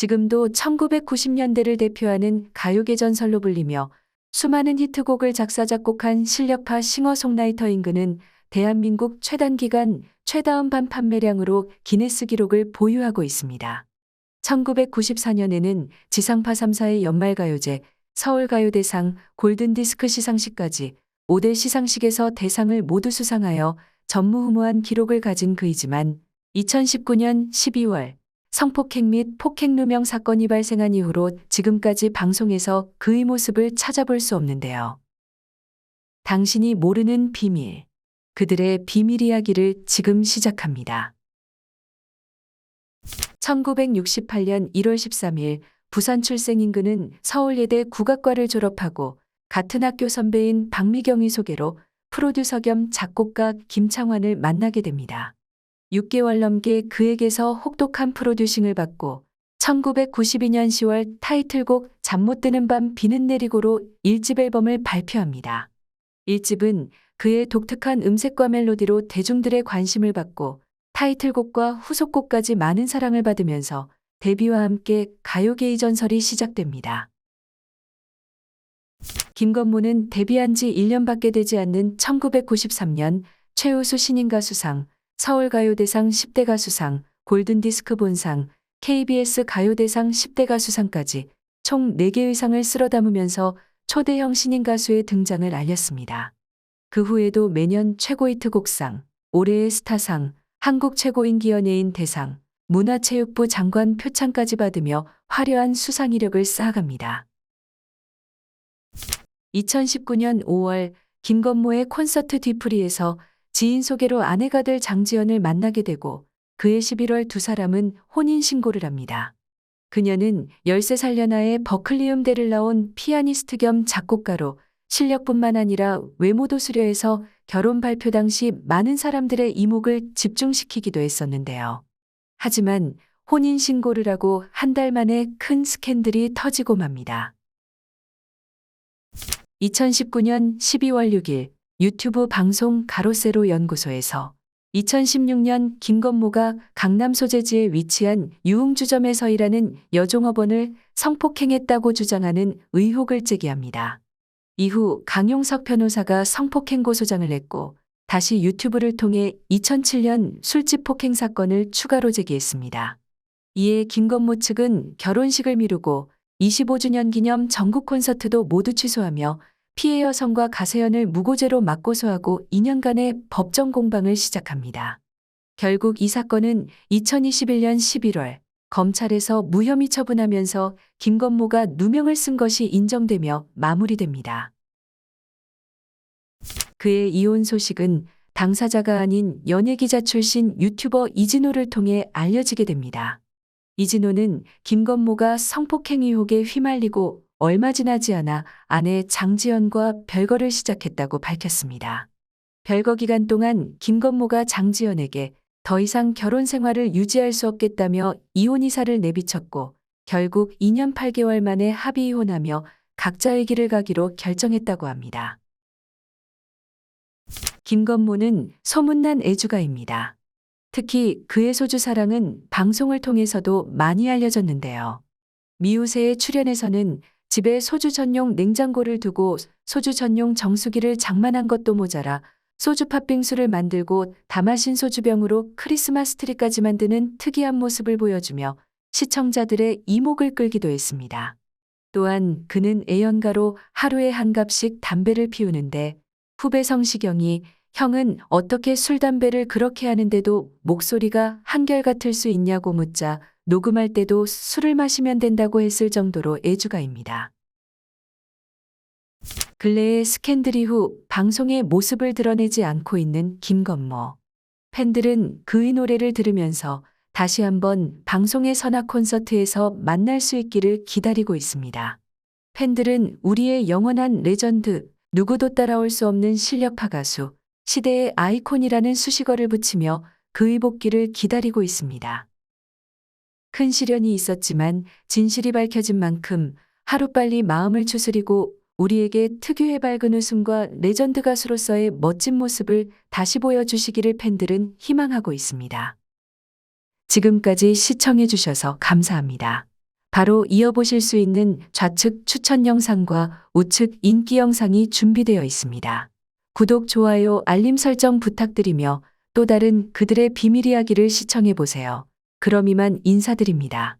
지금도 1990년대를 대표하는 가요계 전설로 불리며 수많은 히트곡을 작사 작곡한 실력파 싱어송라이터인 그는 대한민국 최단 기간 최다음반 판매량으로 기네스 기록을 보유하고 있습니다. 1994년에는 지상파 3사의 연말가요제, 서울가요대상, 골든디스크 시상식까지 5대 시상식에서 대상을 모두 수상하여 전무후무한 기록을 가진 그이지만 2019년 12월 성폭행 및 폭행 누명 사건이 발생한 이후로 지금까지 방송에서 그의 모습을 찾아볼 수 없는데요. 당신이 모르는 비밀. 그들의 비밀 이야기를 지금 시작합니다. 1968년 1월 13일 부산 출생인 그는 서울예대 국악과를 졸업하고 같은 학교 선배인 박미경의 소개로 프로듀서 겸 작곡가 김창완을 만나게 됩니다. 6개월 넘게 그에게서 혹독한 프로듀싱을 받고 1992년 10월 타이틀곡 잠 못 드는 밤 비는 내리고로 1집 앨범을 발표합니다. 1집은 그의 독특한 음색과 멜로디로 대중들의 관심을 받고 타이틀곡과 후속곡까지 많은 사랑을 받으면서 데뷔와 함께 가요계의 전설이 시작됩니다. 김건모는 데뷔한 지 1년밖에 되지 않는 1993년 최우수 신인 가수상, 서울가요대상 10대 가수상, 골든디스크 본상, KBS 가요대상 10대 가수상까지 총 4개의 상을 쓸어 담으면서 초대형 신인 가수의 등장을 알렸습니다. 그 후에도 매년 최고 히트곡상, 올해의 스타상, 한국 최고인 기 연예인 대상, 문화체육부 장관 표창까지 받으며 화려한 수상 이력을 쌓아갑니다. 2019년 5월 김건모의 콘서트 뒤풀이에서 지인 소개로 아내가 될 장지연을 만나게 되고 그해 11월 두 사람은 혼인신고를 합니다. 그녀는 13살 연하의 버클리 음대를 나온 피아니스트 겸 작곡가로 실력뿐만 아니라 외모도 수려해서 결혼 발표 당시 많은 사람들의 이목을 집중시키기도 했었는데요. 하지만 혼인신고를 하고 한 달 만에 큰 스캔들이 터지고 맙니다. 2019년 12월 6일 유튜브 방송 가로세로 연구소에서 2016년 김건모가 강남 소재지에 위치한 유흥주점에서 일하는 여종업원을 성폭행했다고 주장하는 의혹을 제기합니다. 이후 강용석 변호사가 성폭행 고소장을 냈고 다시 유튜브를 통해 2007년 술집 폭행 사건을 추가로 제기했습니다. 이에 김건모 측은 결혼식을 미루고 25주년 기념 전국 콘서트도 모두 취소하며 피해 여성과 가세연을 무고죄로 맞고소하고 2년간의 법정 공방을 시작합니다. 결국 이 사건은 2021년 11월 검찰에서 무혐의 처분하면서 김건모가 누명을 쓴 것이 인정되며 마무리됩니다. 그의 이혼 소식은 당사자가 아닌 연예기자 출신 유튜버 이진호를 통해 알려지게 됩니다. 이진호는 김건모가 성폭행 의혹에 휘말리고 얼마 지나지 않아 아내 장지연과 별거를 시작했다고 밝혔습니다. 별거 기간 동안 김건모가 장지연에게 더 이상 결혼 생활을 유지할 수 없겠다며 이혼 이사를 내비쳤고 결국 2년 8개월 만에 합의 이혼하며 각자의 길을 가기로 결정했다고 합니다. 김건모는 소문난 애주가입니다. 특히 그의 소주 사랑은 방송을 통해서도 많이 알려졌는데요. 미우새의 출연에서는 집에 소주 전용 냉장고를 두고 소주 전용 정수기를 장만한 것도 모자라 소주 팥빙수를 만들고 다 마신 소주병으로 크리스마스 트리까지 만드는 특이한 모습을 보여주며 시청자들의 이목을 끌기도 했습니다. 또한 그는 애연가로 하루에 한 갑씩 담배를 피우는데 후배 성시경이 형은 어떻게 술 담배를 그렇게 하는데도 목소리가 한결같을 수 있냐고 묻자 녹음할 때도 술을 마시면 된다고 했을 정도로 애주가입니다. 근래의 스캔들 이후 방송에 모습을 드러내지 않고 있는 김건모. 팬들은 그의 노래를 들으면서 다시 한번 방송의 선악 콘서트에서 만날 수 있기를 기다리고 있습니다. 팬들은 우리의 영원한 레전드, 누구도 따라올 수 없는 실력파 가수, 시대의 아이콘이라는 수식어를 붙이며 그의 복귀를 기다리고 있습니다. 큰 시련이 있었지만 진실이 밝혀진 만큼 하루빨리 마음을 추스리고 우리에게 특유의 밝은 웃음과 레전드 가수로서의 멋진 모습을 다시 보여주시기를 팬들은 희망하고 있습니다. 지금까지 시청해주셔서 감사합니다. 바로 이어보실 수 있는 좌측 추천 영상과 우측 인기 영상이 준비되어 있습니다. 구독, 좋아요, 알림 설정 부탁드리며 또 다른 그들의 비밀 이야기를 시청해 보세요. 그럼 이만 인사드립니다.